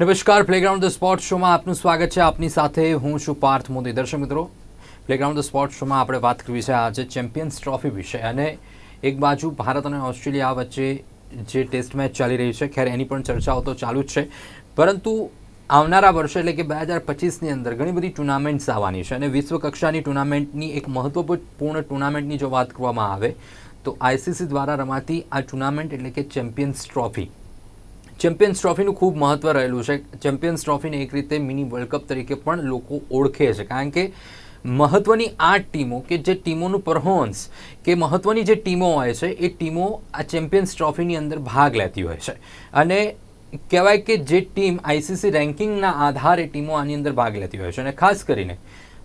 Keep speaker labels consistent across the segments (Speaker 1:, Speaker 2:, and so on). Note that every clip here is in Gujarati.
Speaker 1: નમસ્કાર. પ્લેગ્રાઉન્ડ ધ સ્પોર્ટ શોમાં આપનું સ્વાગત છે. આપની સાથે હું છું પાર્થ મોદી. દર્શક મિત્રો પ્લેગ્રાઉન્ડ ધ સ્પોર્ટ શોમાં આપણે વાત કરવી છે આજે ચેમ્પિયન્સ ટ્રોફી વિશે. અને એક બાજુ ભારત અને ઓસ્ટ્રેલિયા વચ્ચે જે ટેસ્ટ મેચ ચાલી રહી છે, ખેર એની પણ ચર્ચાઓ તો ચાલુ જ છે. પરંતુ આવનારા વર્ષે એટલે કે બે હજાર પચીસની અંદર ઘણી બધી ટુર્નામેન્ટ્સ આવવાની છે. અને વિશ્વ કક્ષાની ટુર્નામેન્ટની એક મહત્વપૂર્ણ ટુર્નામેન્ટની જો વાત કરવામાં આવે, તો આઈસીસી દ્વારા રમાતી આ ટુર્નામેન્ટ એટલે કે ચેમ્પિયન્સ ટ્રોફી ચેમ્પિયન્સ ટ્રોફીનું ખૂબ મહત્ત્વ રહેલું છે. ચેમ્પિયન્સ ટ્રોફીને એક રીતે મિની વર્લ્ડ કપ તરીકે પણ લોકો ઓળખે છે. કારણ કે મહત્ત્વની આ ટીમો કે જે ટીમોનું પરફોર્મન્સ કે મહત્ત્વની જે ટીમો હોય છે, એ ટીમો આ ચેમ્પિયન્સ ટ્રોફીની અંદર ભાગ લેતી હોય છે. અને કહેવાય કે જે ટીમ આઈસીસી રેન્કિંગના આધારે ટીમો આની અંદર ભાગ લેતી હોય છે. અને ખાસ કરીને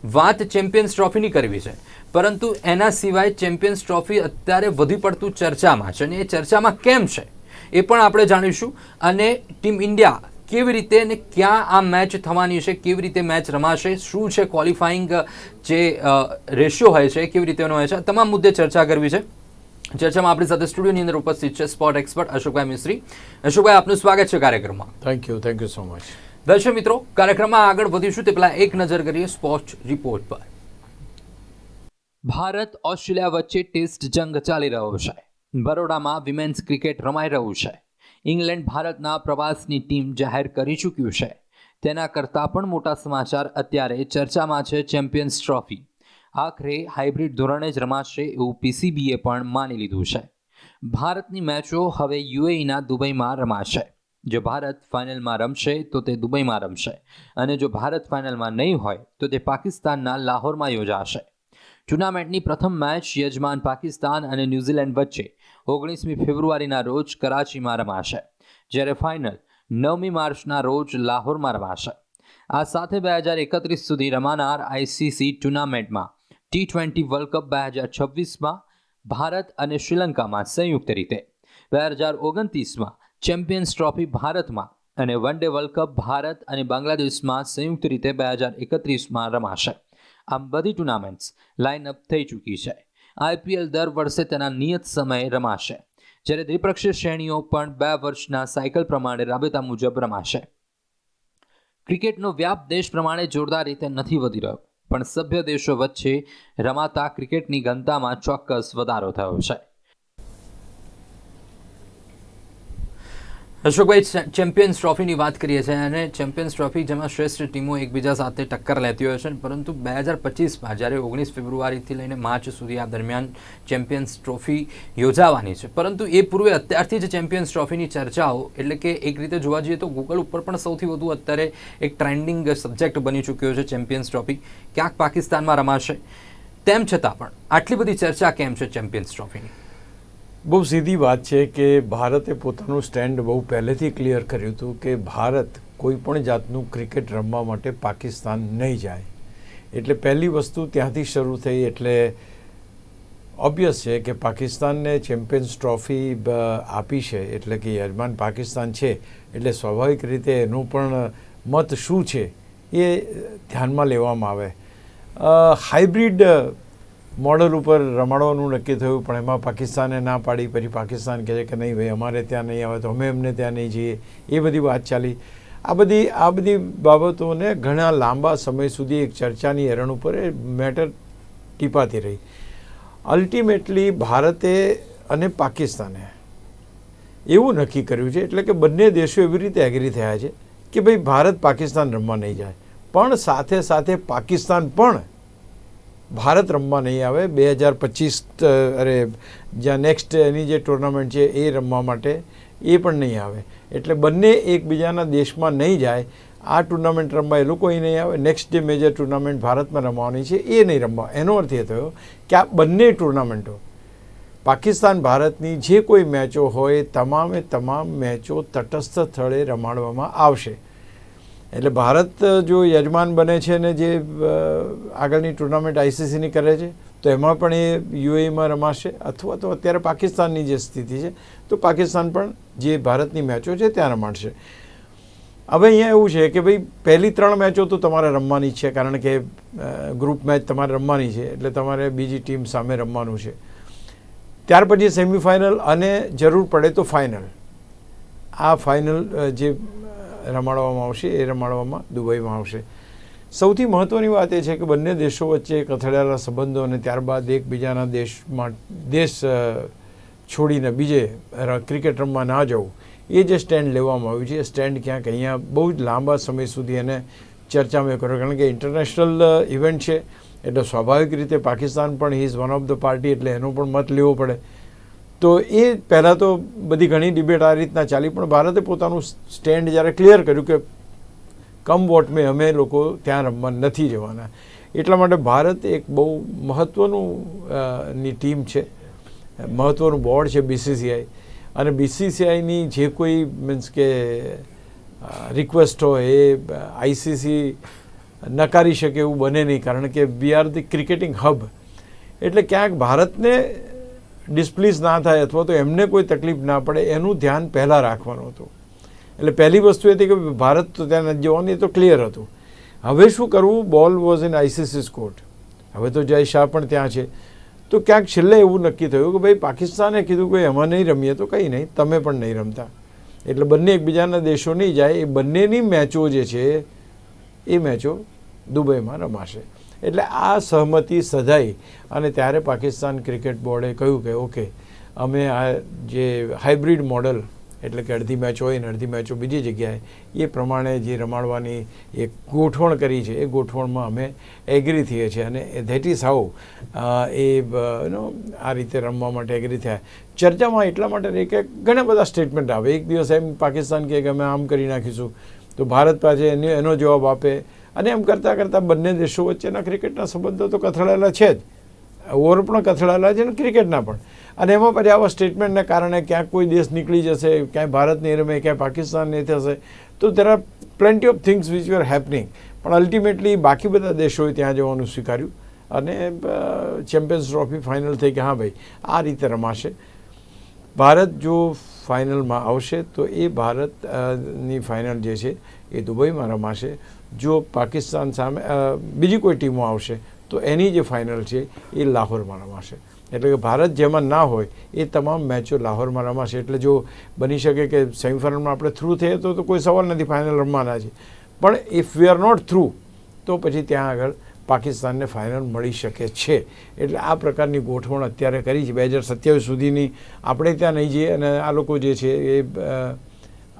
Speaker 1: વાત ચેમ્પિયન્સ ટ્રોફીની કરવી છે. પરંતુ એના સિવાય ચેમ્પિયન્સ ટ્રોફી અત્યારે વધુ પડતું ચર્ચામાં છે. અને એ ચર્ચામાં કેમ છે? એ પણ આપણે જાણીશું. અને ટીમ ઇન્ડિયા કેવી રીતે અને ક્યાં આ મેચ થવાની છે કેવી રીતે મેચ રમાશે શું છે ક્વોલિફાઈંગ જે રેશિયો હોય છે કેવી કેવી રીતેનો હોય છે તમામ મુદ્દે ચર્ચા કરવી છે. ચર્ચામાં આપણી સાથે સ્ટુડિયોની અંદર ઉપસ્થિત છે સ્પોર્ટ એક્સપર્ટ અશોકભાઈ મિસ્ત્રી. અશોકભાઈ આપનું સ્વાગત છે કાર્યક્રમમાં.
Speaker 2: Thank you thank you so much
Speaker 1: દર્શક મિત્રો કાર્યક્રમમાં આગળ વધીશું તે પહેલાં એક નજર કરીએ સ્પોર્ટ રિપોર્ટ પર. ભારત ઓસ્ટ્રેલિયા વચ્ચે ટેસ્ટ જંગ ચાલી રહ્યો છે. બરોડામાં વિમેન્સ ક્રિકેટ રમાઈ રહ્યું છે. ઇંગ્લેન્ડ ભારતના પ્રવાસની ટીમ જાહેર કરી ચૂક્યું છે. તેના કરતાં પણ મોટા સમાચાર અત્યારે ચર્ચામાં છે ચેમ્પિયન્સ ટ્રોફી. આખરે હાઇબ્રિડ ધોરણે જ રમાશે એવું પીસીબીએ પણ માની લીધું છે. ભારતની મેચો હવે યુએઈના દુબઈમાં રમાશે. જો ભારત ફાઇનલમાં રમશે તો તે દુબઈમાં રમશે અને જો ભારત ફાઇનલમાં નહીં હોય તો તે પાકિસ્તાનના લાહોરમાં યોજાશે. ટુર્નામેન્ટની પ્રથમ મેચ યજમાન પાકિસ્તાન અને ન્યૂઝીલેન્ડ વચ્ચે ઓગણીસમી ફેબ્રુઆરીના રોજ કરાચીમાં રમાશે જ્યારે ફાઇનલ નવમી માર્ચના રોજ લાહોરમાં રમાશે આ સાથે બે હજાર એકત્રીસ સુધી રમાનાર આઈસીસી ટુર્નામેન્ટમાં ટી ટ્વેન્ટી વર્લ્ડ કપ બે હજાર છવ્વીસમાં ભારત અને શ્રીલંકામાં સંયુક્ત રીતે, બે હજાર ઓગણત્રીસમાં ચેમ્પિયન્સ ટ્રોફી ભારતમાં અને one day world cup Bharat અને બાંગ્લાદેશમાં સંયુક્ત રીતે બે હજાર એકત્રીસમાં રમાશે. આમ બધી ટુર્નામેન્ટ્સ લાઇનઅપ થઈ ચૂકી છે. આઈપીએલ દર વર્ષે તેના નિયત સમયે રમાશે. જ્યારે દ્વિપક્ષીય શ્રેણીઓ પણ બે વર્ષના સાયકલ પ્રમાણે રાબેતા મુજબ રમાશે. ક્રિકેટનો વ્યાપ દેશ પ્રમાણે જોરદાર રીતે નથી વધી રહ્યો, પણ સભ્ય દેશો વચ્ચે રમાતા ક્રિકેટની ઘનતામાં ચોક્કસ વધારો થયો છે. અશોકભાઈ ચેમ્પિયન્સ ટ્રોફીની વાત કરીએ છીએ અને ચેમ્પિયન્સ ટ્રોફી જેમાં શ્રેષ્ઠ ટીમો એકબીજા સાથે ટક્કર લેતી હોય છે પરંતુ બે હજાર પચીસમાં જ્યારે ઓગણીસ ફેબ્રુઆરીથી લઈને માર્ચ સુધી આ દરમિયાન ચેમ્પિયન્સ ટ્રોફી યોજાવાની છે. પરંતુ એ પૂર્વે અત્યારથી જ ચેમ્પિયન્સ ટ્રોફીની ચર્ચાઓ એટલે કે એક રીતે જોવા જઈએ તો ગૂગલ ઉપર પણ સૌથી વધુ અત્યારે એક ટ્રેન્ડિંગ સબ્જેક્ટ બની ચૂક્યો છે ચેમ્પિયન્સ ટ્રોફી. ક્યાંક પાકિસ્તાનમાં રમાશે. તેમ છતાં પણ આટલી બધી ચર્ચા કેમ છે ચેમ્પિયન્સ ટ્રોફીની?
Speaker 2: બહુ સીધી વાત છે કે ભારતે પોતાનું સ્ટેન્ડ બહુ પહેલેથી ક્લિયર કર્યું હતું કે ભારત કોઈ પણ જાતનું ક્રિકેટ રમવા માટે પાકિસ્તાન નહીં જાય. એટલે પહેલી વસ્તુ ત્યાંથી શરૂ થઈ એટલે ઓબ્વિયસ છે કે પાકિસ્તાનને ચેમ્પિયન્સ ટ્રોફી આપી છે એટલે કે યજમાન પાકિસ્તાન છે. એટલે સ્વાભાવિક રીતે એનું પણ મત શું છે એ ધ્યાનમાં લેવામાં આવે. હાઇબ્રિડ મોડલ ઉપર રમાડવાનું નક્કી થયું, પણ એમાં પાકિસ્તાને ના પાડી. પછી પાકિસ્તાન કહે છે કે નહીં, ભાઈ, અમારે ત્યાં નહીં આવે તો અમે એમને ત્યાં નહીં જઈએ. એ બધી વાત ચાલી. આ બધી આ બધી બાબતોને ઘણા લાંબા સમય સુધી એક ચર્ચાની હેરણ ઉપર એ મેટર ટીપાતી રહી. અલ્ટિમેટલી ભારતે અને પાકિસ્તાને એવું નક્કી કર્યું છે, એટલે કે બંને દેશો એવી રીતે એગ્રી થયા છે કે, ભાઈ, ભારત પાકિસ્તાન રમવા નહીં જાય. પણ સાથે સાથે પાકિસ્તાન પણ ભારત રમવા નહીં આવે. બે હજાર પચીસ અરે, જ્યાં નેક્સ્ટ એની જે ટુર્નામેન્ટ છે એ રમવા માટે એ પણ નહીં આવે. એટલે બંને એકબીજાના દેશમાં નહીં જાય. આ ટુર્નામેન્ટ રમવા એ લોકો નહીં આવે. નેક્સ્ટ જે મેજર ટુર્નામેન્ટ ભારતમાં રમવાની છે એ નહીં રમવા. એનો અર્થ એ થયો કે આ બંને ટુર્નામેન્ટો પાકિસ્તાન ભારતની જે કોઈ મેચો હોય, તમામે તમામ મેચો તટસ્થ સ્થળે રમાડવામાં આવશે. એટલે ભારત જો યજમાન બને છે ને જે આગળની ટુર્નામેન્ટ આઈસીસીની કરે છે, તો એમાં પણ એ યુએઈમાં રમાશે અથવા તો અત્યારે પાકિસ્તાનની જે સ્થિતિ છે, તો પાકિસ્તાન પણ જે ભારતની મેચો છે ત્યાં રમાડશે. હવે અહીંયા એવું છે કે ભાઈ, પહેલી ત્રણ મેચો તો તમારે રમવાની છે, કારણ કે ગ્રુપ મેચ તમારે રમવાની છે, એટલે તમારે બીજી ટીમ સામે રમવાનું છે. ત્યાર પછી સેમિફાઇનલ અને જરૂર પડે તો ફાઇનલ. આ ફાઇનલ જે રમાડવામાં આવશે, એ રમાડવામાં દુબઈમાં આવશે. સૌથી મહત્ત્વની વાત એ છે કે બંને દેશો વચ્ચે એક અથડાયેલા સંબંધો અને ત્યારબાદ એકબીજાના દેશમાં દેશ છોડીને બીજે ક્રિકેટ રમવા ના જવું, એ જે સ્ટેન્ડ લેવામાં આવ્યું છે સ્ટેન્ડ ક્યાંક અહીંયા બહુ જ લાંબા સમય સુધી એને ચર્ચામાં કર્યો કારણ કે ઇન્ટરનેશનલ ઇવેન્ટ છે, એટલે સ્વાભાવિક રીતે પાકિસ્તાન પણ he is one of the party એટલે એનો પણ મત લેવો પડે. તો એ પહેલાં તો બધી ઘણી ડિબેટ આ રીતના ચાલી, પણ ભારતે પોતાનું સ્ટેન્ડ જ્યારે ક્લિયર કર્યું કે કમ વોટ મેં અમે લોકો ત્યાં રમવા નથી જવાના. એટલા માટે ભારત એક બહુ મહત્ત્વનું ની ટીમ છે. મહત્ત્વનું બોર્ડ છે બીસીસીઆઈ અને બીસીસીઆઈની જે કોઈ મીન્સ કે રિક્વેસ્ટ હોય એ આઈસીસી નકારી શકે એવું બને નહીં. કારણ કે we are the cricketing hub એટલે ક્યાંક ભારતને ડિસ્પ્લીઝ ના થાય અથવા તો એમને કોઈ તકલીફ ના પડે, એનું ધ્યાન પહેલાં રાખવાનું હતું. એટલે પહેલી વસ્તુ એ હતી કે ભારત તો ત્યાં નથી જવાનું એ તો ક્લિયર હતું. હવે શું કરવું? બોલ વોઝ ઇન આઈસીસી કોર્ટ હવે તો જય શાહ પણ ત્યાં છે. તો ક્યાંક છેલ્લે એવું નક્કી થયું કે ભાઈ પાકિસ્તાને કીધું કે એમાં નહીં રમીએ તો કંઈ નહીં, તમે પણ નહીં રમતા. એટલે બંને એકબીજાના દેશો નહીં જાય, એ બંનેની મેચો જે છે, એ મેચો દુબઈમાં રમાશે. એટલે આ સહમતિ સધાઈ. અને ત્યારે પાકિસ્તાન ક્રિકેટ બોર્ડે કહ્યું કે, ઓકે, અમે આ જે હાઇબ્રિડ મોડલ, એટલે કે અડધી મેચ હોય ને અડધી મેચો બીજી જગ્યાએ, એ પ્રમાણે જે રમાડવાની એક ગોઠવણ કરી છે, એ ગોઠવણમાં અમે એગ્રી થઈએ છીએ. અને ધેટ ઇઝ હાઉ એ આ રીતે રમવા માટે એગ્રી થયા. ચર્ચામાં એટલા માટે રહી કે ઘણા બધા સ્ટેટમેન્ટ આવે. એક દિવસ એમ પાકિસ્તાન કહે કે, અમે આમ કરી નાખીશું. તો ભારત પાસે એનો જવાબ આપે. અને એમ કરતાં કરતાં બંને દેશો વચ્ચેના ક્રિકેટના સંબંધો તો કથળાયેલા છે જ. ઓવર પણ કથળાયેલા છે અને ક્રિકેટના પણ. અને એમાં પછી આવા સ્ટેટમેન્ટને કારણે ક્યાંક કોઈ દેશ નીકળી જશે, ક્યાંય ભારત નહીં રમે ક્યાંય પાકિસ્તાન નહીં થશે, તો there are plenty of things which are happening પણ અલ્ટિમેટલી બાકી બધા દેશોએ ત્યાં જવાનું સ્વીકાર્યું અને ચેમ્પિયન્સ ટ્રોફી ફાઇનલ થઈ કે હા ભાઈ, આ રીતે રમાશે. ભારત જો ફાઇનલમાં આવશે તો એ ભારતની ફાઇનલ જે છે એ દુબઈમાં રમાશે. જો પાકિસ્તાન સામે બીજી કોઈ ટીમો આવશે, તો એની જે ફાઇનલ છે એ લાહોરમાં રમાશે. એટલે કે ભારત જેમાં ના હોય, એ તમામ મેચો લાહોરમાં રમાશે. એટલે જો બની શકે કે સેમિફાઇનલમાં આપણે થ્રુ થઈએ, તો કોઈ સવાલ નથી ફાઇનલ રમવાના છે. પણ if we are not through તો પછી ત્યાં આગળ પાકિસ્તાનને ફાઇનલ મળી શકે છે. એટલે આ પ્રકારની ગોઠવણ અત્યારે કરી છે. બે હજાર સત્યાવીસ સુધીની આપણે ત્યાં નહીં જઈએ અને આ લોકો જે છે એ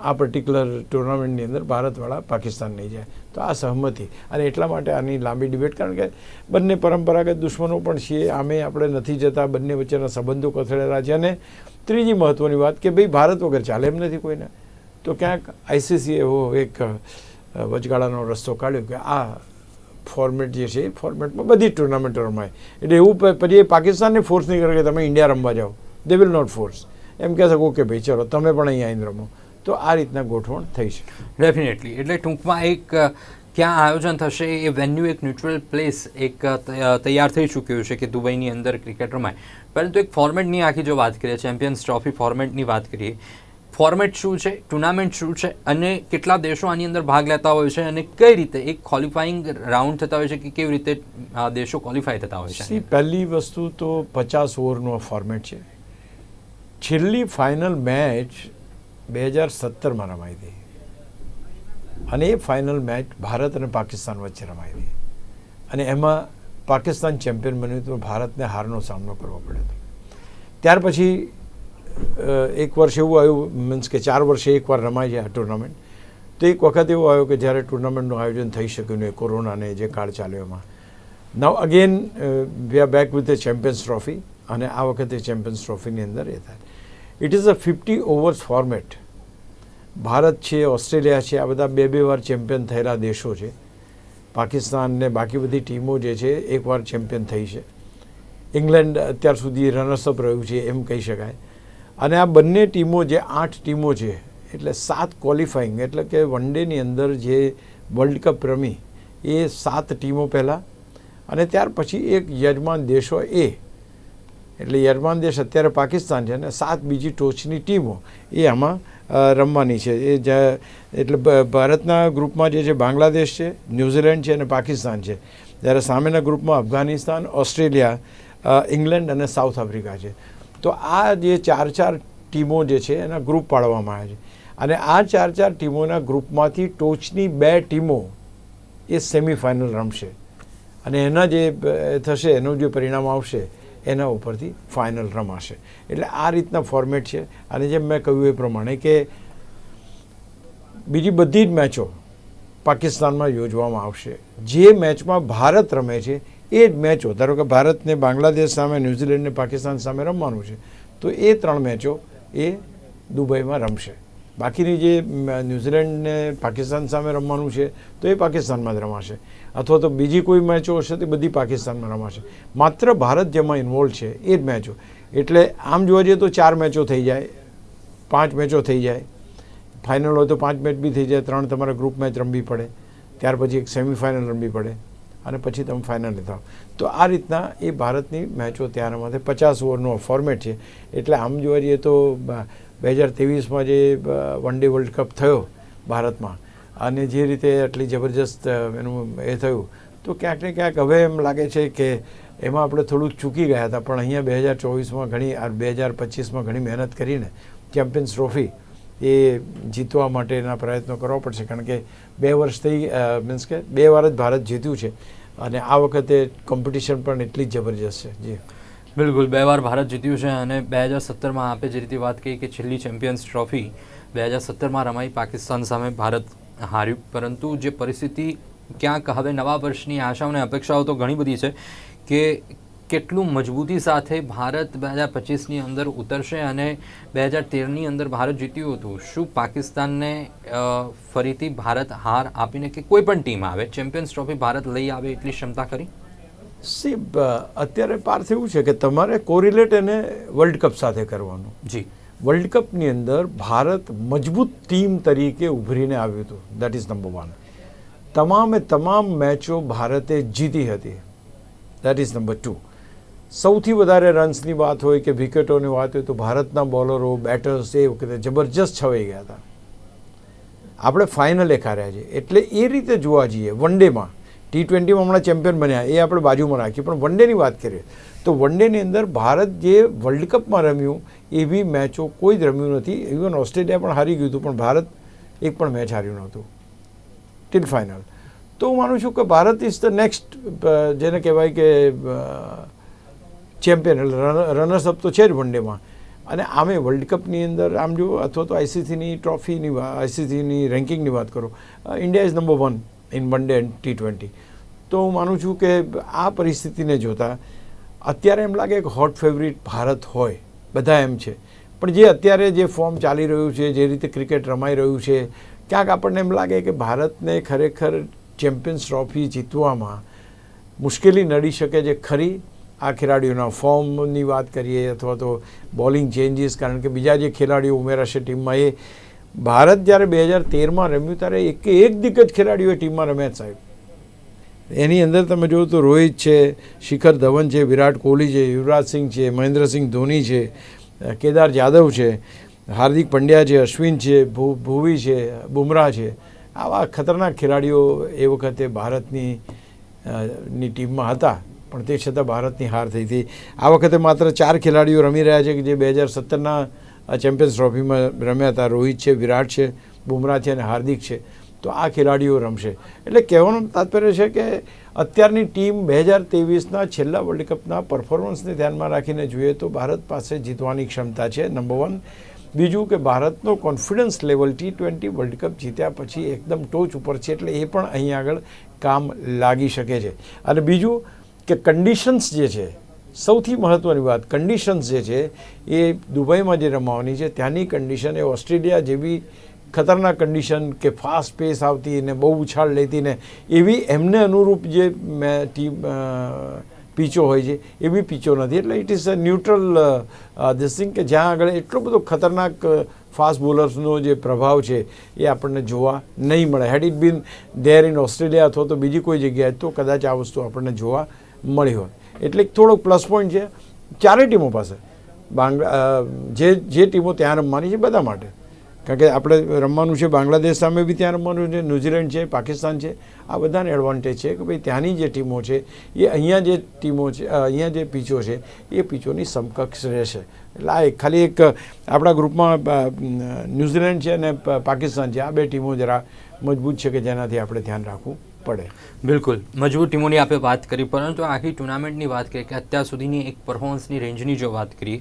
Speaker 2: આ પર્ટિક્યુલર ટુર્નામેન્ટની અંદર ભારતવાળા પાકિસ્તાન નહીં જાય. તો આ સહમતી. અને એટલા માટે આની લાંબી ડિબેટ કારણ કે બંને પરંપરાગત દુશ્મનો પણ છીએ. આમે આપણે નથી જતા, બંને વચ્ચેના સંબંધો કથળેલા છે અને ત્રીજી મહત્ત્વની વાત કે ભાઈ, ભારત વગર ચાલે એમ નથી કોઈને. તો ક્યાંક આઈસીસી એવો એક વચગાળાનો રસ્તો કાઢ્યો કે આ ફોર્મેટ જે છે, એ ફોર્મેટમાં બધી જ ટુર્નામેન્ટો રમાય. એટલે એવું પછી એ પાકિસ્તાનને ફોર્સ નહીં કરે કે તમે ઇન્ડિયા રમવા જાઓ. દે વિલ નોટ ફોર્સ એમ કહેશે ઓકે ભાઈ, ચલો, તમે પણ અહીંયા આવીને રમો. તો આ રીતના ગોઠવણ થઈ છે
Speaker 1: ડેફિનેટલી એટલે ટૂંકમાં એક ક્યાં આયોજન થશે એ વેન્યુ એક ન્યુટ્રલ પ્લેસ એક તૈયાર થઈ ચૂક્યું છે કે દુબઈની અંદર ક્રિકેટ રમાય. પરંતુ એક ફોર્મેટની આખી જો વાત કરીએ ચેમ્પિયન્સ ટ્રોફી ફોર્મેટની વાત કરીએ ફોર્મેટ શું છે ટુર્નામેન્ટ શું છે અને કેટલા દેશો આની અંદર ભાગ લેતા હોય છે અને કઈ રીતે એક ક્વોલિફાઈંગ રાઉન્ડ થતા હોય છે કે કેવી રીતે દેશો ક્વોલિફાય થતા હોય છે.
Speaker 2: પહેલી વસ્તુ તો પચાસ ઓવરનો ફોર્મેટ છે. છેલ્લી ફાઇનલ મેચ બે હજાર સત્તરમાં રમાઈ હતી. અને એ ફાઇનલ મેચ ભારત અને પાકિસ્તાન વચ્ચે રમાઈ હતી. અને એમાં પાકિસ્તાન ચેમ્પિયન બન્યું તો ભારતને હારનો સામનો કરવો પડ્યો હતો. ત્યાર પછી એક વર્ષ એવું આવ્યું મીન્સ કે ચાર વર્ષે એકવાર રમાય છે આ ટુર્નામેન્ટ તો એક વખત એવો આવ્યો કે જ્યારે ટુર્નામેન્ટનું આયોજન થઈ શક્યું નહીં કોરોનાને જે કાળ ચાલ્યો એમાં. Now again we are back with the champions trophy અને આ વખતે ચેમ્પિયન્સ ટ્રોફીની અંદર એ થાય. It is a fifty overs format Bharat છે, ઓસ્ટ્રેલિયા છે, આ બધા બે બે વાર ચેમ્પિયન થયેલા દેશો છે. પાકિસ્તાન ને બાકી બધી ટીમો જે છે એકવાર ચેમ્પિયન થઈ છે. ઇંગ્લેન્ડ અત્યાર સુધી રનર્સઅપ રહ્યું છે, એમ કહી શકાય. અને આ બંને ટીમો જે આઠ ટીમો છે, એટલે સાત ક્વોલિફાઈંગ એટલે કે વન ડેની અંદર જે વર્લ્ડ કપ રમી, એ સાત ટીમો પહેલાં. અને ત્યાર પછી એક યજમાન દેશો એ એટલે યજમાન દેશ અત્યારે પાકિસ્તાન છે અને સાત બીજી ટોચની ટીમો એ આમાં રમવાની છે. એ જ- એટલે ભારતના ગ્રુપમાં જે છે બાંગ્લાદેશ છે, ન્યૂઝીલેન્ડ છે અને પાકિસ્તાન છે. જ્યારે સામેના ગ્રુપમાં અફઘાનિસ્તાન, ઓસ્ટ્રેલિયા ઇંગ્લેન્ડ અને સાઉથ આફ્રિકા છે. તો આ જે ચાર ચાર ટીમો જે છે એના ગ્રુપ પાડવામાં આવ્યા છે. અને આ ચાર ચાર ટીમોના ગ્રુપમાંથી ટોચની બે ટીમો એ સેમિફાઇનલ રમશે. અને એના જે થશે, એનું જે પરિણામ આવશે એના ઉપરથી ફાઇનલ રમાશે. એટલે આ રીતના ફોર્મેટ છે. અને જેમ મેં કહ્યું એ પ્રમાણે કે બીજી બધી જ મેચો પાકિસ્તાનમાં યોજવામાં આવશે. જે મેચમાં ભારત રમે છે, એ જ મેચો, ધારો કે ભારતને બાંગ્લાદેશ સામે, ન્યૂઝીલેન્ડને પાકિસ્તાન સામે રમવાનું છે, તો એ ત્રણ મેચો એ દુબઈમાં રમશે. બાકીની જે ન્યૂઝીલેન્ડને પાકિસ્તાન સામે રમવાનું છે, તો એ પાકિસ્તાનમાં જ રમાશે. અથવા તો બીજી કોઈ મેચો હશે તે બધી પાકિસ્તાનમાં રમાશે. માત્ર ભારત જેમાં ઇન્વોલ્વ છે, એ જ મેચો એટલે આમ જોવા જઈએ તો ચાર મેચો થઈ જાય, પાંચ મેચો થઈ જાય. ફાઇનલ હોય તો પાંચ મેચ બી થઈ જાય, ત્રણ તમારે ગ્રુપ મેચ રમવી પડે. ત્યાર પછી એક સેમિફાઇનલ રમવી પડે. અને પછી તમે ફાઇનલ થાવ તો આ રીતના એ ભારતની મેચો ત્યાં રમાશે પચાસ ઓવરનો ફોર્મેટ છે. એટલે આમ જોવા જઈએ તો બે હજાર ત્રેવીસમાં જે વન ડે વર્લ્ડ કપ થયો ભારતમાં, અને જે રીતે આટલી જબરજસ્ત એનું એ થયું, તો ક્યાંક ને ક્યાંક હવે એમ લાગે છે કે એમાં આપણે થોડુંક ચૂકી ગયા હતા, પણ અહીંયા બે હજાર ચોવીસમાં ઘણી બે હજાર પચીસમાં ઘણી મહેનત કરીને ચેમ્પિયન્સ ટ્રોફી એ જીતવા માટેના પ્રયત્નો કરવા પડશે, કારણ કે બે વર્ષથી મીન્સ કે બે વાર જ ભારત જીત્યું છે, અને આ વખતે કોમ્પિટિશન પણ એટલી જ જબરજસ્ત છે. જી.
Speaker 1: બિલકુલ, બે વાર ભારત જીત્યું છે અને બે હજાર સત્તરમાં આપે જે રીતે વાત કહી કે છેલ્લી ચેમ્પિયન્સ ટ્રોફી બે હજાર સત્તરમાં રમાઈ પાકિસ્તાન સામે ભારત હાર્યું. પરંતુ જે પરિસ્થિતિ ક્યાંક હવે નવા વર્ષની આશાઓ અને અપેક્ષાઓ તો ઘણી બધી છે કે કેટલું મજબૂતી સાથે ભારત બે હજાર પચીસની અંદર ઉતરશે અને બે હજાર તેરની અંદર ભારત જીત્યું હતું. શું પાકિસ્તાનને ફરીથી ભારત હાર આપીને કે કોઈ પણ ટીમ આવે, ચેમ્પિયન્સ ટ્રોફી ભારત લઈ આવે એટલી ક્ષમતા ખરી?
Speaker 2: સી અત્યારે પાર્થ એવું છે કે તમારે કોરિલેટ એને વર્લ્ડ કપ સાથે કરવાનું.
Speaker 1: જી.
Speaker 2: વર્લ્ડ કપની અંદર ભારત મજબૂત ટીમ તરીકે ઉભરીને આવ્યું હતું. દેટ ઇઝ નંબર વન તમામે તમામ મેચો ભારતે જીતી હતી. દેટ ઇઝ નંબર ટુ સૌથી વધારે રન્સની વાત હોય કે વિકેટોની વાત હોય તો ભારતના બોલરો બેટર્સ એ વખતે જબરજસ્ત છવાઈ ગયા હતા. આપણે ફાઇનલ હાર્યા છે. એટલે એ રીતે જોવા જઈએ વન ડેમાં ટી ટ્વેન્ટીમાં હમણાં ચેમ્પિયન બન્યા, એ આપણે બાજુમાં રાખીએ. પણ વન ડેની વાત કરીએ, તો વન ડેની અંદર ભારત જે વર્લ્ડ કપમાં રમ્યું, એવી મેચો કોઈ જ રમ્યું નથી. ઇવન ઓસ્ટ્રેલિયા પણ હારી ગયું હતું, પણ ભારત એક પણ મેચ હાર્યું નહોતું. ટીલ ફાઇનલ તો હું માનું છું કે ભારત ઇઝ ધ નેક્સ્ટ જેને કહેવાય કે ચેમ્પિયન એટલે રનર્સ અપ તો છે જ વન ડેમાં. અને આમે વર્લ્ડ કપની અંદર આમ જો, અથવા તો આઈસીસીની ટ્રોફીની આઈસીસીની રેન્કિંગની વાત કરો. India is number one in one day T twenty તો હું માનું છું કે આ પરિસ્થિતિને જોતાં અત્યારે એમ લાગે કે હોટ ફેવરિટ ભારત હોય, બધા એમ છે. પણ જે અત્યારે જે ફોર્મ ચાલી રહ્યું છે, જે રીતે ક્રિકેટ રમાઈ રહ્યું છે, ક્યાંક આપણને એમ લાગે કે ભારતને ખરેખર ચેમ્પિયન્સ ટ્રોફી જીતવામાં મુશ્કેલી નડી શકે છે ખરી આ ખેલાડીઓના ફોર્મની વાત કરીએ અથવા તો બોલિંગ ચેન્જીસ કારણ કે બીજા જે ખેલાડીઓ ઉમેરાશે ટીમમાં એ ભારત જ્યારે બે હજાર તેરમાં રમ્યું ત્યારે એક એક દિગ્ગજ ખેલાડીઓ ટીમમાં રમ્યા સાહેબ. એની અંદર તમે જોયું તો રોહિત છે, શિખર ધવન છે, વિરાટ કોહલી છે, યુવરાજ સિંહ છે મહેન્દ્રસિંહ ધોની છે કેદાર જાદવ છે, હાર્દિક પંડ્યા છે, અશ્વિન છે ભુવી છે, બુમરાહ છે. આવા ખતરનાક ખેલાડીઓ એ વખતે ભારતની ની ટીમમાં હતા, પણ તે છતાં ભારતની હાર થઈ હતી. આ વખતે માત્ર ચાર ખેલાડીઓ રમી રહ્યા છે કે જે બે હજાર સત્તરના ચેમ્પિયન્સ ટ્રોફીમાં રમ્યા હતા. રોહિત છે, વિરાટ છે, બુમરાહ છે અને હાર્દિક છે. તો આ ખેલાડીઓ રમશે. એટલે કહેવાનું તાત્પર્ય છે કે અત્યારની ટીમ બે હજાર તેવીસના છેલ્લા વર્લ્ડ કપના પરફોર્મન્સને ધ્યાનમાં રાખીને જોઈએ તો ભારત પાસે જીતવાની ક્ષમતા છે નંબર વન બીજું કે ભારતનો confidence level T twenty world cup જીત્યા પછી એકદમ ટોચ ઉપર છે એટલે એ પણ અહીં આગળ કામ લાગી શકે છે. અને બીજું કે કન્ડિશન્સ જે છે સૌથી મહત્ત્વની વાત કન્ડિશન્સ જે છે, એ દુબઈમાં જે રમવાની છે, ત્યાંની કન્ડિશન એ ઓસ્ટ્રેલિયા જેવી ખતરનાક કન્ડિશન કે ફાસ્ટ પેસ આવતી ને બહુ ઉછાળ લેતી ને એવી એમને અનુરૂપ જે મેં ટીમ પીચો હોય છે, એવી પીચો નથી. એટલે it is a neutral this thing કે જ્યાં આગળ એટલો બધો ખતરનાક ફાસ્ટ બોલર્સનો જે પ્રભાવ છે, એ આપણને જોવા નહીં મળે. Had it been there in Australia અથવા તો બીજી કોઈ જગ્યાએ, તો કદાચ આ વસ્તુ આપણને જોવા મળી હોય એટલે થોડોક પ્લસ પોઈન્ટ છે. ચારેય ટીમો પાસે. બાંગ્લા જે જે ટીમો ત્યાં રમવાની છે બધા માટે. કારણ કે આપણે રમવાનું છે, બાંગ્લાદેશ સામે બી ત્યાં રમવાનું છે, ન્યૂઝીલેન્ડ છે, પાકિસ્તાન છે. આ બધાને એડવાન્ટેજ છે કે ભાઈ ત્યાંની જે ટીમો છે, એ અહીંયા જે ટીમો છે અહીંયા જે પીચો છે, એ પીચોની સમકક્ષ રહેશે. એટલે આ એક, ખાલી એક આપણા ગ્રુપમાં ન્યૂઝીલેન્ડ છે અને પાકિસ્તાન છે. આ બે ટીમો જરા મજબૂત છે કે જેનાથી આપણે ધ્યાન રાખવું. પડે.
Speaker 1: બિલકુલ. મજબૂત ટીમોની આપણે વાત કરી પરંતુ આખી ટુર્નામેન્ટની વાત કરીએ કે અત્યાર સુધીની એક પરફોર્મન્સની રેન્જની જો વાત કરીએ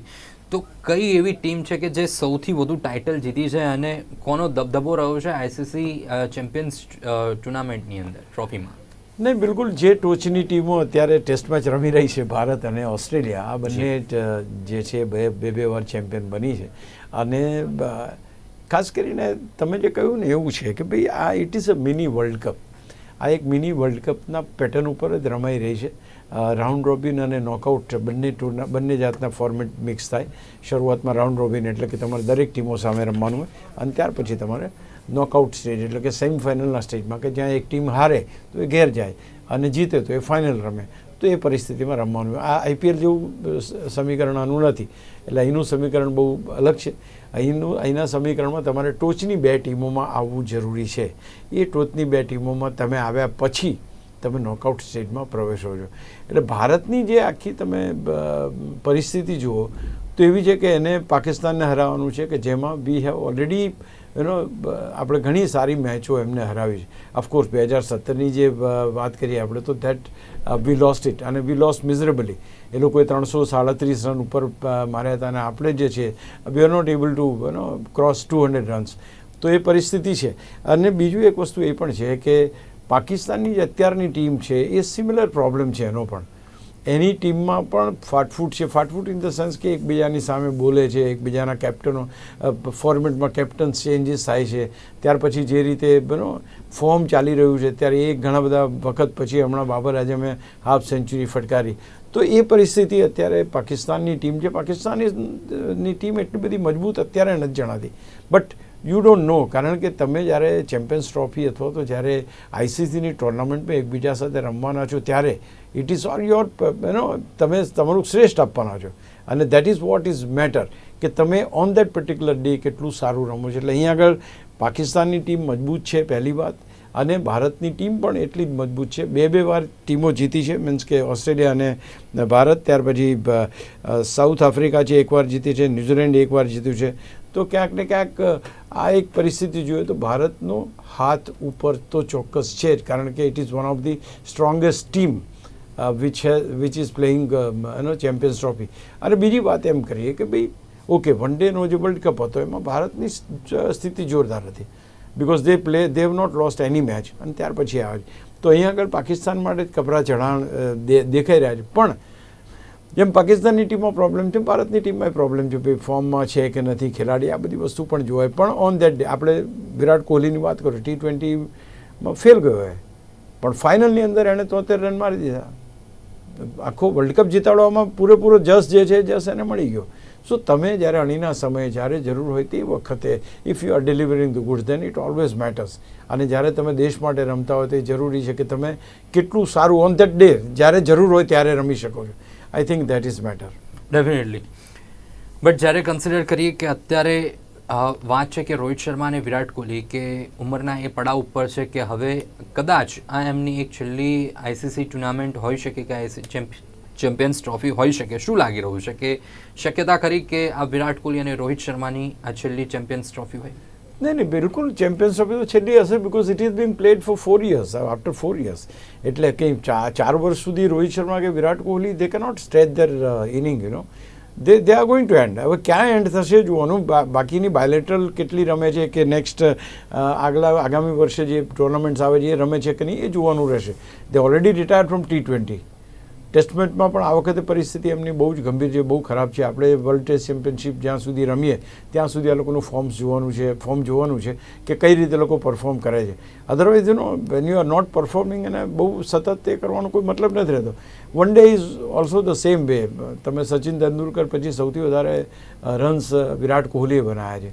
Speaker 1: તો કઈ એવી ટીમ છે કે જે સૌથી વધુ ટાઇટલ જીતી છે અને કોનો દબદબો રહ્યો છે આઈસીસી ચેમ્પિયન્સ ટુર્નામેન્ટની અંદર ટ્રોફીમાં
Speaker 2: નહીં બિલકુલ. જે ટોચની ટીમો અત્યારે ટેસ્ટ મેચ રમી રહી છે ભારત અને ઓસ્ટ્રેલિયા આ બંને જે. છે બે બે બે વાર ચેમ્પિયન બની છે. અને ખાસ કરીને તમે જે કહ્યું ને એવું છે કે ભાઈ આ it is a mini world cup આ એક મિની વર્લ્ડ કપના પેટર્ન ઉપર જ રમાઈ રહી છે. રાઉન્ડ રોબિન અને નોકઆઉટ બંને ટૂરના, બંને જાતના ફોર્મેટ મિક્સ થાય. શરૂઆતમાં રાઉન્ડ રોબિન એટલે કે તમારે દરેક ટીમો સામે રમવાનું હોય અને ત્યાર પછી તમારે નોકઆઉટ સ્ટેજ એટલે કે સેમિફાઇનલના સ્ટેજમાં કે જ્યાં એક ટીમ હારે તો એ ઘેર જાય અને જીતે તો એ ફાઇનલ રમે. તો એ પરિસ્થિતિમાં રમવાનું. આ આઈપીએલ જેવું સમીકરણ આનું નથી. એટલે અહીંનું સમીકરણ બહુ અલગ છે. અહીંનું, અહીંના સમીકરણમાં તમારે ટોચની બે ટીમોમાં આવવું જરૂરી છે. એ ટોચની બે ટીમોમાં તમે આવ્યા પછી તમે નોકઆઉટ સ્ટેજમાં પ્રવેશો છો. એટલે ભારતની જે આખી તમે પરિસ્થિતિ જુઓ, તો એવી છે કે એને પાકિસ્તાનને હરાવવાનું છે કે જેમાં વી હેવ ઓલરેડી યુનો આપણે ઘણી સારી મેચો એમને હરાવી છે. ઓફકોર્સ બે હજાર સત્તરની જે વાત કરીએ આપણે, તો ધેટ વી લોસ્ટ ઇટ અને વી લોસ્ટ મિઝરેબલી એ લોકોએ ત્રણસો સાડત્રીસ રન ઉપર માર્યા હતા અને આપણે જે છે we are not able to you know cross two hundred runs તો એ પરિસ્થિતિ છે. અને બીજું એક વસ્તુ એ પણ છે કે પાકિસ્તાનની જે અત્યારની ટીમ છે, એ સિમિલર પ્રોબ્લેમ છે એનો પણ. એની ટીમમાં પણ ફાટફૂટ છે. ફાટફૂટ ઇન ધ સેન્સ કે એકબીજાની સામે બોલે છે, એકબીજાના કેપ્ટનો ફોર્મેટમાં કેપ્ટન્સ ચેન્જીસ થાય છે. ત્યાર પછી જે રીતે, બનો, ફોર્મ ચાલી રહ્યું છે, ત્યારે એ ઘણા બધા વખત પછી હમણાં બાબર આઝમે હાફ સેન્ચુરી ફટકારી. તો એ પરિસ્થિતિ અત્યારે પાકિસ્તાનની ટીમ છે. પાકિસ્તાનની ટીમ એટલી બધી મજબૂત અત્યારે નથી જણાતી. બટ યુ ડોન્ટ નો, કારણ કે તમે જ્યારે ચેમ્પિયન્સ ટ્રોફી અથવા તો જ્યારે આઈસીસીની ટુર્નામેન્ટમાં એકબીજા સાથે રમવાના છો, ત્યારે it is all your you know તમે તમારું શ્રેષ્ઠ આપવાના છો. અને that is what is matter કે તમે ઓન દેટ પર્ટિક્યુલર ડે કેટલું સારું રમો છો. એટલે અહીંયા આગળ પાકિસ્તાનની ટીમ મજબૂત છે, પહેલી વાત. અને ભારતની ટીમ પણ એટલી જ મજબૂત છે. બે બે વાર ટીમો જીતી છે. મીન્સ કે ઓસ્ટ્રેલિયા અને ભારત. ત્યાર પછી સાઉથ આફ્રિકા છે, એકવાર જીતી છે. ન્યૂઝીલેન્ડ એકવાર જીત્યું છે. તો ક્યાંક ને ક્યાંક, આ એક પરિસ્થિતિ જોઈએ તો ભારતનો હાથ ઉપર તો ચોક્કસ છે જ. કારણ કે it is one of the strongest team which which is playing એનો ચેમ્પિયન્સ ટ્રોફી અને બીજી વાત એમ કરીએ કે ભાઈ ઓકે વન ડેનો જે વર્લ્ડ કપ હતો, એમાં ભારતની સ્થિતિ જોરદાર હતી. Because they play they have not lost any match અને ત્યાર પછી આવે છે. તો અહીંયા આગળ પાકિસ્તાન માટે કપરા ચઢાણ દેખાઈ રહ્યા છે. પણ, જેમ પાકિસ્તાનની ટીમમાં પ્રોબ્લેમ છે ભારતની ટીમમાં પ્રોબ્લેમ છે. ભાઈ ફોર્મમાં છે કે નથી, ખેલાડી, આ બધી વસ્તુ પણ જોવાય. પણ ઓન દેટ ડે આપણે વિરાટ કોહલીની વાત કરું ટી ટ્વેન્ટીમાં ફેલ ગયો હોય. પણ ફાઇનલની અંદર એણે તોતેર રન મારી દીધા. આખો વર્લ્ડ કપ જીતાડવામાં પૂરેપૂરો જસ જે છે જસ એને મળી ગયો. સો તમે જ્યારે અણીના સમયે જ્યારે જરૂર હોય તે વખતે if you are delivering the goods then it always matters અને જ્યારે તમે દેશ માટે રમતા હોય તે જરૂરી છે કે તમે કેટલું સારું ઓન ધેટ ડે જ્યારે જરૂર હોય ત્યારે રમી શકો છો. I think that is matter
Speaker 1: definitely but જ્યારે કન્સિડર કરીએ કે અત્યારે વાત છે કે રોહિત શર્મા અને વિરાટ કોહલી કે ઉંમરના એ પડાવ ઉપર છે કે હવે કદાચ આ એમની એક છેલ્લી આઈસીસી ટુર્નામેન્ટ હોઈ શકે કે ચેમ્પિયન્સ ટ્રોફી હોઈ શકે. શું લાગી રહ્યું છે? કે શક્યતા ખરી કે આ વિરાટ કોહલી અને રોહિત શર્માની આ છેલ્લી ચેમ્પિયન્સ ટ્રોફી હોય?
Speaker 2: નહીં નહીં, બિલકુલ ચેમ્પિયન્સ ટ્રોફી તો છેલ્લી હશે because it is being played for four years after four years એટલે ચા, ચાર વર્ષ સુધી રોહિત શર્મા કે Virat Kohli they cannot stretch their inning you know they they are going to end હવે ક્યાં એન્ડ થશે જોવાનું બાકીની બાયલેટરલ કેટલી રમે છે કે નેક્સ્ટ આગલા, આગામી વર્ષે જે ટુર્નામેન્ટ્સ આવે છે એ રમે છે કે નહીં એ જોવાનું રહેશે. They already retire from T twenty test મેચમાં પણ આ વખતે પરિસ્થિતિ એમની બહુ જ ગંભીર છે, બહુ ખરાબ છે. આપણે વર્લ્ડ ટેસ્ટ ચેમ્પિયનશિપ જ્યાં સુધી રમીએ, ત્યાં સુધી આ લોકોનું ફોર્મ જોવાનું છે ફોર્મ જોવાનું છે કે કઈ રીતે લોકો પરફોર્મ કરે છે. Otherwise you know when you are not performing અને બહુ સતત તે કરવાનો કોઈ મતલબ નથી રહેતો. One day is also the same way તમે સચિન તેંડુલકર પછી સૌથી વધારે રન્સ વિરાટ કોહલીએ બનાવ્યા છે.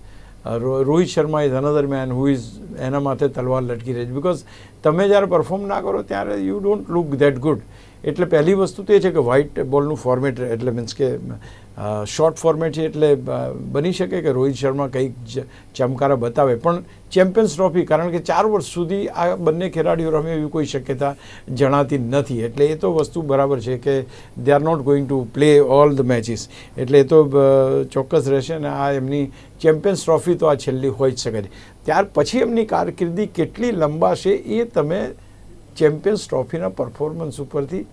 Speaker 2: Rohit Sharma is another man who is એના માથે તલવાર લટકી રહી છે. બિકોઝ તમે જ્યારે પરફોર્મ ના કરો ત્યારે you don't look that good એટલે પહેલી વસ્તુ તો છે કે વ્હાઇટ બોલનું ફોર્મેટ એટલે મીન્સ કે શોર્ટ ફોર્મેટ છે એટલે બની શકે કે રોહિત શર્મા કંઈક ચમકારા બતાવે. પણ ચેમ્પિયન્સ ટ્રોફી, કારણ કે ચાર વર્ષ સુધી આ બંને ખેલાડીઓ રમે એવી કોઈ શક્યતા જણાતી નથી. એટલે એ તો વસ્તુ બરાબર છે કે they are not going to play all the matches એટલે એ તો ચોક્કસ રહેશે અને આ એમની ચેમ્પિયન્સ ટ્રોફી તો આ છેલ્લી હોઈ જ શકે છે. ત્યાર પછી એમની કારકિર્દી કેટલી લંબાશે એ તમે ચેમ્પિયન્સ ટ્રોફીના પરફોર્મન્સ ઉપરથી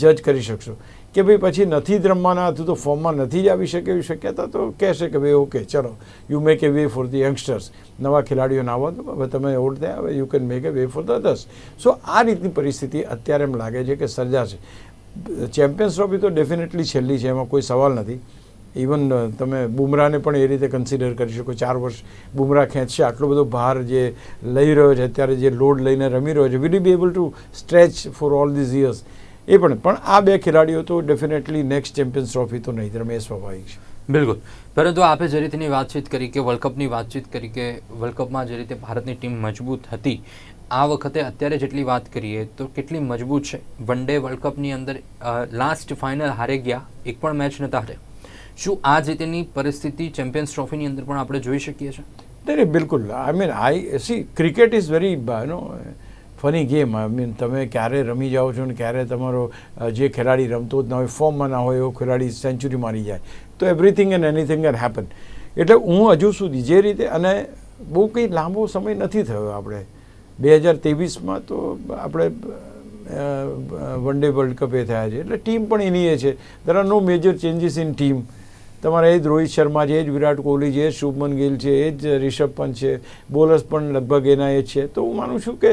Speaker 2: જજ કરી શકશો. કે ભાઈ પછી નથી જ રમવાના, અથવા તો ફોર્મમાં નથી જ આવી શકે એવી શક્યતા, તો કહેશે કે ભાઈ ઓકે ચલો you make a way for the youngsters નવા ખેલાડીઓને આવવા તો, હવે તમે ઓળ થયા હવે you can make a way for the others so આ રીતની પરિસ્થિતિ અત્યારે એમ લાગે છે કે સર્જાશે. ચેમ્પિયન્સ ટ્રોફી તો ડેફિનેટલી છેલ્લી છે, એમાં કોઈ સવાલ નથી. ઇવન તમે બુમરાને પણ એ રીતે કન્સિડર કરી શકો. ચાર વર્ષ બુમરા ખેંચશે. આટલો બધો ભાર જે લઈ રહ્યો છે, અત્યારે જે લોડ લઈને રમી રહ્યો છે will be able to stretch for all these years એ પણ પણ આ બે ખેલાડીઓ તો ડેફિનેટલી નેક્સ્ટ ચેમ્પિયન્સ ટ્રોફી તો નહીં રમે, એ સ્વાભાવિક છે.
Speaker 1: બિલકુલ. પરંતુ આપે જે રીતની વાતચીત કરી કે વર્લ્ડ કપની વાતચીત કરી કે વર્લ્ડ કપમાં જે રીતે ભારતની ટીમ મજબૂત હતી, આ વખતે અત્યારે જેટલી વાત કરીએ તો કેટલી મજબૂત છે. વન ડે વર્લ્ડ કપની અંદર લાસ્ટ ફાઇનલ હારે ગયા, એક પણ મેચ નહોતા હારે શું આ રીતેની પરિસ્થિતિ ચેમ્પિયન્સ ટ્રોફીની અંદર પણ આપણે જોઈ શકીએ છીએ?
Speaker 2: નહીં નહીં, બિલકુલ. I mean I see cricket is very no funny game I mean તમે ક્યારે રમી જાઓ છો ને ક્યારે તમારો જે ખેલાડી રમતો જ ના હોય, ફોર્મમાં ના હોય, એવો ખેલાડી સેન્ચુરી મારી જાય. તો everything and anything can happen એટલે હું હજુ સુધી જે રીતે, અને બહુ કંઈ લાંબો સમય નથી થયો આપણે. બે હજાર ત્રેવીસમાં તો આપણે વન ડે વર્લ્ડ કપ એ થયા છે. એટલે ટીમ પણ એની એ છે. There are no major changes in team તમારે એ જ રોહિત શર્મા છે, એ જ વિરાટ કોહલી છે શુભમન ગિલ છે, એ જ રિષભ પંત છે, બોલર્સ પણ લગભગ એના એ છે. તો હું માનું છું કે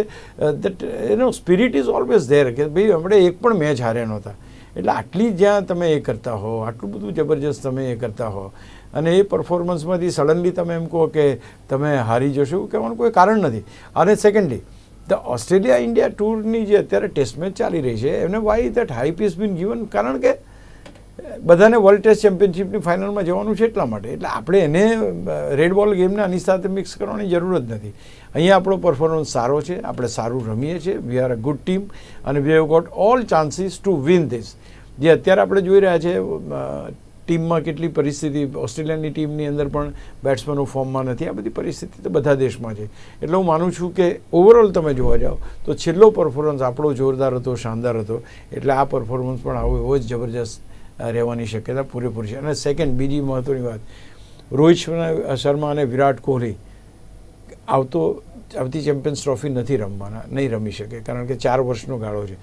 Speaker 2: દેટ એનો સ્પિરિટ ઇઝ ઓલવેઝ ધેર કે ભાઈ આપણે એક પણ મેચ હાર્યા નહોતા. એટલે આટલી જ્યાં તમે એ કરતા હો, આટલું બધું જબરજસ્ત તમે એ કરતા હો, અને એ પરફોર્મન્સમાંથી સડનલી તમે એમ કહો કે તમે હારી જશો એવું કહેવાનું કોઈ કારણ નથી. અને સેકન્ડલી ધ ઓસ્ટ્રેલિયા ઇન્ડિયા ટૂરની જે અત્યારે ટેસ્ટ મેચ ચાલી રહી છે, એમને why that hype is been given કારણ કે બધાને વર્લ્ડ ટેસ્ટ ચેમ્પિયનશિપની ફાઇનલમાં જવાનું છે એટલા માટે. એટલે આપણે એને રેડ બોલ ગેમને આની સાથે મિક્સ કરવાની જરૂર જ નથી. અહીંયા આપણો પરફોર્મન્સ સારો છે, આપણે સારું રમીએ છીએ. We are a good team અને we have got all chances to win this જે અત્યારે આપણે જોઈ રહ્યા છે ટીમમાં કેટલી પરિસ્થિતિ, ઓસ્ટ્રેલિયાની ટીમની અંદર પણ બેટ્સમેનો ફોર્મમાં નથી. આ બધી પરિસ્થિતિ તો બધા દેશમાં છે. એટલે હું માનું છું કે ઓવરઓલ તમે જોવા જાઓ, તો છેલ્લો પરફોર્મન્સ આપણો જોરદાર હતો, શાનદાર હતો. એટલે આ પરફોર્મન્સ પણ આવો એવો જ જબરજસ્ત રહેવાની શક્યતા પૂરેપૂરી છે. અને સેકન્ડ બીજી મહત્ત્વની વાત. રોહિત શર્મા અને વિરાટ કોહલી આવતો, આવતી ચેમ્પિયન્સ ટ્રોફી નથી રમવાના, નહીં રમી શકે, કારણ કે ચાર વર્ષનો ગાળો છે.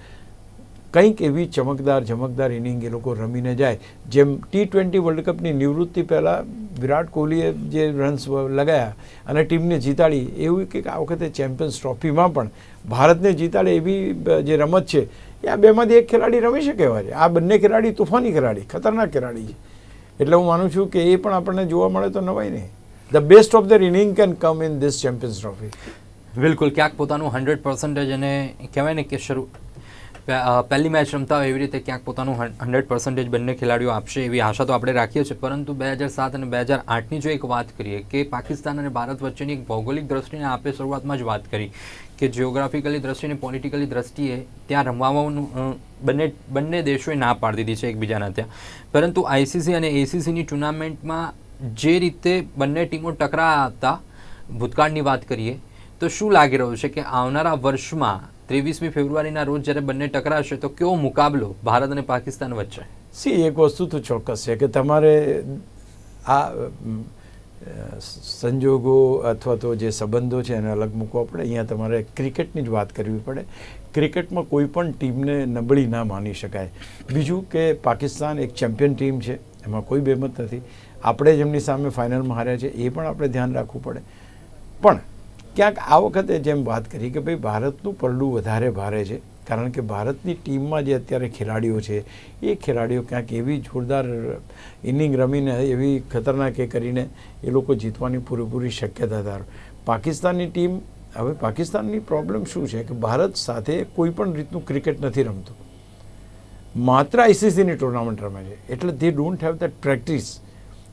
Speaker 2: કંઈક એવી ચમકદાર ચમકદાર ઇનિંગ એ લોકો રમીને જાય. જેમ ટી ટ્વેન્ટી વર્લ્ડ કપની નિવૃત્તિ પહેલાં વિરાટ કોહલીએ જે રન્સ લગાયા અને ટીમને જીતાડી, એવું કે આ વખતે ચેમ્પિયન્સ ટ્રોફીમાં પણ ભારતને જીતાડે એવી જે રમત છે એ આ બેમાંથી એક ખેલાડી રમી શકે એવા છે. આ બંને ખેલાડી તોફાની ખેલાડી, ખતરનાક ખેલાડી છે. એટલે હું માનું છું કે એ પણ આપણને જોવા મળે તો નવાય નહીં. The best of the inning can come in this champions trophy
Speaker 1: બિલકુલ, ક્યાંક પોતાનું હંડ્રેડ પર્સન્ટેજ અને કહેવાય ને કે શરૂ પહેલી મેચ રમતા હોય એવી રીતે ક્યાંક પોતાનું હંડ્રેડ પર્સન્ટેજ બંને ખેલાડીઓ આપશે એવી આશા તો આપણે રાખીએ છીએ. પરંતુ બે હજાર સાત અને બે હજાર આઠની જો એક વાત કરીએ કે પાકિસ્તાન અને ભારત વચ્ચેની એક ભૌગોલિક દ્રષ્ટિને આપણે શરૂઆતમાં જ વાત કરી કે જિયોગ્રાફિકલી દ્રષ્ટિએ પોલિટિકલી દ્રષ્ટિએ ત્યાં રમવાનું બંને બંને દેશોએ ના પાડી દીધી છે એકબીજાના ત્યાં. પરંતુ આઈસીસી અને એસીસીની ટુર્નામેન્ટમાં જે રીતે બંને ટીમો ટકરા હતા ભૂતકાળની વાત કરીએ તો શું લાગી રહ્યું છે કે આવનારા વર્ષમાં ત્રેવીસમી ફેબ્રુઆરીના રોજ જ્યારે બંને ટકરાશે, તો કેવો મુકાબલો ભારત અને પાકિસ્તાન વચ્ચે?
Speaker 2: સી, એક વસ્તુ તો ચોક્કસ છે કે તમારે આ સંજોગો અથવા તો જે સંબંધો છે એને અલગ મૂકવા પડે. અહીંયા તમારે ક્રિકેટની જ વાત કરવી પડે. ક્રિકેટમાં કોઈ પણ ટીમને નબળી ના માની શકાય. બીજું કે પાકિસ્તાન એક ચેમ્પિયન ટીમ છે, એમાં કોઈ બેમત નથી. આપણે જેમની સામે ફાઇનલમાં હાર્યા છે, એ પણ આપણે ધ્યાન રાખવું પડે. પણ ક્યાંક આ વખતે જેમ વાત કરી કે ભાઈ ભારતનું પરડું વધારે ભારે છે, કારણ કે ભારતની ટીમમાં જે અત્યારે ખેલાડીઓ છે, એ ખેલાડીઓ ક્યાંક એવી જોરદાર ઇનિંગ રમીને, એવી ખતરનાક એ કરીને એ લોકો જીતવાની પૂરેપૂરી શક્યતા ધરાવે પાકિસ્તાનની ટીમ, હવે પાકિસ્તાનની પ્રોબ્લેમ શું છે કે ભારત સાથે કોઈ પણ રીતનું ક્રિકેટ નથી રમતું. માત્ર આઈસીસીની ટુર્નામેન્ટ રમે છે. એટલે they don't have that practice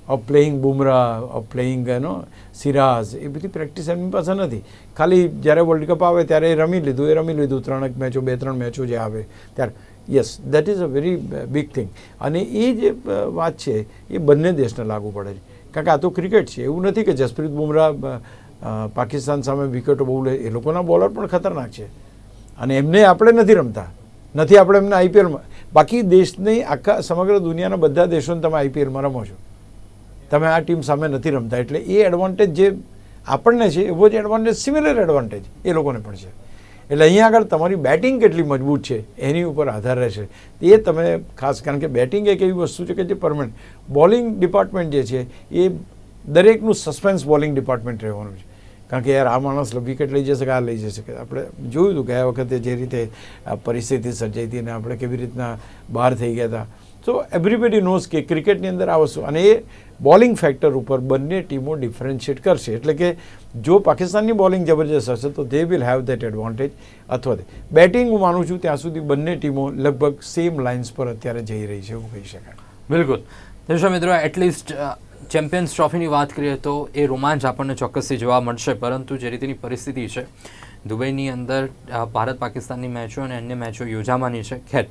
Speaker 2: of playing Bumrah of playing એનો સિરાઝ એ બધી પ્રેક્ટિસ એમની પાસે નથી. ખાલી જ્યારે વર્લ્ડ કપ આવે ત્યારે એ રમી લીધું, એ રમી લીધું, ત્રણેક મેચો, બે, ત્રણ મેચો જે આવે ત્યારે. Yes that is a very big thing અને એ જે વાત છે, એ બંને દેશને લાગુ પડે છે. કારણ કે આ તો ક્રિકેટ છે. એવું નથી કે જસપ્રીત બુમરાહ પાકિસ્તાન સામે વિકેટો બહુ લે, એ લોકોના બોલર પણ ખતરનાક છે. અને એમને આપણે નથી રમતા. નથી આપણે એમને આઈપીએલમાં બાકી દેશની આખા, સમગ્ર દુનિયાના બધા દેશોને તમે આઈપીએલમાં રમો છો. તમે આ ટીમ સામે નથી રમતા. એટલે એ એડવાન્ટેજ જે આપણને છે, એવો જ એડવાન્ટેજ સિમિલર એડવાન્ટેજ એ લોકોને પણ છે. એટલે અહીંયા આગળ તમારી બેટિંગ કેટલી મજબૂત છે, એની ઉપર આધાર રહેશે. એ તમે ખાસ કારણ કે બેટિંગ એક એવી વસ્તુ છે કે જે પરમનન્ટ બોલિંગ ડિપાર્ટમેન્ટ જે છે, એ દરેકનું સસ્પેન્સ બોલિંગ ડિપાર્ટમેન્ટ રહેવાનું છે. કારણ કે યાર, આ માણસ વિકેટ લઈ જશે કે આ લઈ જશે શકે આપણે જોયું હતું ગયા વખતે જે રીતે પરિસ્થિતિ સર્જાઈ હતી અને આપણે કેવી રીતના બહાર થઈ ગયા હતા. તો એવરીબડી નોઝ કે ક્રિકેટની અંદર આ વસ્તુ અને એ બોલિંગ ફેક્ટર ઉપર બંને ટીમો ડિફરન્શિએટ કરશે. એટલે કે જો પાકિસ્તાનની બોલિંગ જબરજસ્ત હશે, તો they will have that advantage અથવા બેટિંગ હું માનું છું ત્યાં સુધી બંને ટીમો લગભગ સેમ લાઇન્સ પર અત્યારે જઈ રહી છે, એવું કહી શકાય.
Speaker 1: બિલકુલ. દર્શક મિત્રો એટલીસ્ટ ચેમ્પિયન્સ ટ્રોફીની વાત કરીએ તો એ રોમાંચ આપણને ચોક્કસથી જોવા મળશે, પરંતુ જે રીતની પરિસ્થિતિ છે, દુબઈની અંદર ભારત પાકિસ્તાનની મેચો અને અન્ય મેચો યોજાવાની છે. ખેર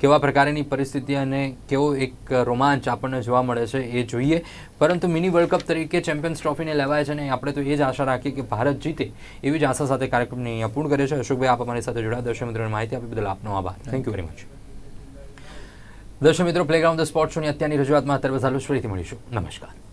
Speaker 1: કેવા પ્રકારની પરિસ્થિતિ અને કેવો એક રોમાંચ આપણને જોવા મળે છે એ જોઈએ. પરંતુ મિની વર્લ્ડ કપ તરીકે ચેમ્પિયન્સ ટ્રોફીને લેવાય છે અને આપણે તો એ જ આશા રાખીએ કે ભારત જીતે એવી જ આશા સાથે કાર્યક્રમને અહીંયા પૂર્ણ કરે છે. અશોકભાઈ, આપ અમારી સાથે જોડાયા. દર્શક મિત્રોને માહિતી આપી બદલ આપનો આભાર. થેન્ક યુ વેરી મચ દર્શક મિત્રો પ્લેગ્રાઉન્ડ ધ સ્પોર્ટ શોની અત્યારની રજૂઆતમાં અત્યારે ચાલુ ફરીથી મળીશું. નમસ્કાર.